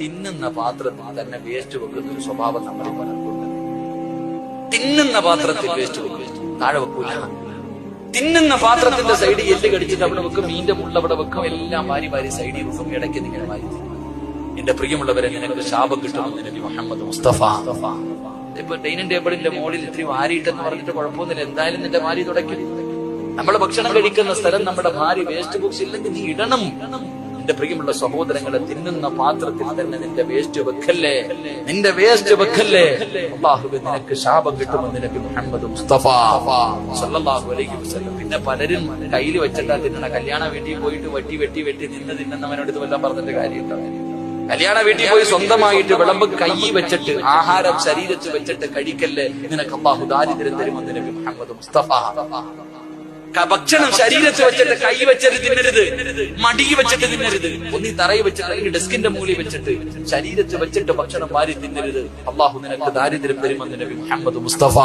തിന്നുന്ന പാത്രത്തിൽ തന്നെ വേസ്റ്റ് വെക്കുന്ന ഒരു സ്വഭാവം നമ്മൾ പലർക്കുണ്ട് തിന്നുന്ന പാത്രത്തിൽ വേസ്റ്റ് വെക്കും. താഴെ വെക്കൂല. തിന്നുന്ന പാത്രത്തിന്റെ സൈഡിൽ എല്ല് കടിച്ചിട്ട് അവിടെ വെക്കും മീന്റെ മുള്ളവിടെ വെക്കും എല്ലാം വാരി വാരി സൈഡിൽ വെക്കും ഇടയ്ക്ക് നിങ്ങൾ വാരി എന്റെ പ്രിയമുള്ളവരെ നിനക്ക് ശാപം നബി മുഹമ്മദ് മുസ്തഫ. ഇപ്പൊ ഡൈനിങ് ടേബിളിന്റെ മുകളിൽ ഇത്തിരി വാരിയിട്ടെന്ന് പറഞ്ഞിട്ട് കുഴപ്പമൊന്നുമില്ല. എന്തായാലും നിന്റെ വാരി തുടയ്ക്കും. നമ്മൾ ഭക്ഷണം കഴിക്കുന്ന സ്ഥലം നമ്മുടെ ഭാര്യ വേസ്റ്റ് ബോക്സ് ഇല്ലെങ്കിൽ നീ ഇടണം. നിന്റെ പ്രിയമുള്ള സഹോദരങ്ങളെ തിന്നുന്ന പാത്രത്തിൽ തന്നെ നിന്റെ വേസ്റ്റ് വെക്കല്ലേ? നിന്റെ വേസ്റ്റ് വെക്കല്ലേ? അള്ളാഹുബെ നിനക്ക് ശാപം കിട്ടുമെന്ന് നിനക്ക് മുഹമ്മദ് മുസ്തഫ സല്ലല്ലാഹു അലൈഹി വസല്ലം. പിന്നെ പലരും കയ്യിൽ വെച്ചിട്ടാ തിന്നണ. കല്യാണ വീട്ടിൽ പോയിട്ട് വെട്ടി വെട്ടി വെട്ടി നിന്ന് തിന്നുന്നവനോട് ഇത് വല്ലതും പറഞ്ഞിട്ട് കാര്യമുണ്ടോ കല്യാണ വീട്ടിൽ പോയി സ്വന്തമായിട്ട് വിളമ്പ് കൈ വെച്ചിട്ട് ആഹാരം ശരീരത്ത് വെച്ചിട്ട് കഴിക്കല്ലേ? നിനക്ക് അള്ളാഹു ദാരിദ്ര്യം തരുമെന്ന് നബി മുഹമ്മദ് മുസ്തഫ ഭക്ഷണം ശരീരത്ത് വെച്ചിട്ട് കൈ വെച്ചിട്ട് തിന്നരുത്. മടി വെച്ചിട്ട് തിന്നരുത്. ഒന്നി തറയിൽ വെച്ചിട്ട് അല്ലെങ്കിൽ ഡെസ്കിന്റെ മൂലി വെച്ചിട്ട് ശരീരത്ത് വെച്ചിട്ട് ഭക്ഷണം വാരി തിന്നരുത്. അള്ളാഹു നിനക്ക് ദാരിദ്ര്യം തരുമെന്ന് നബി മുഹമ്മദ് മുസ്തഫ.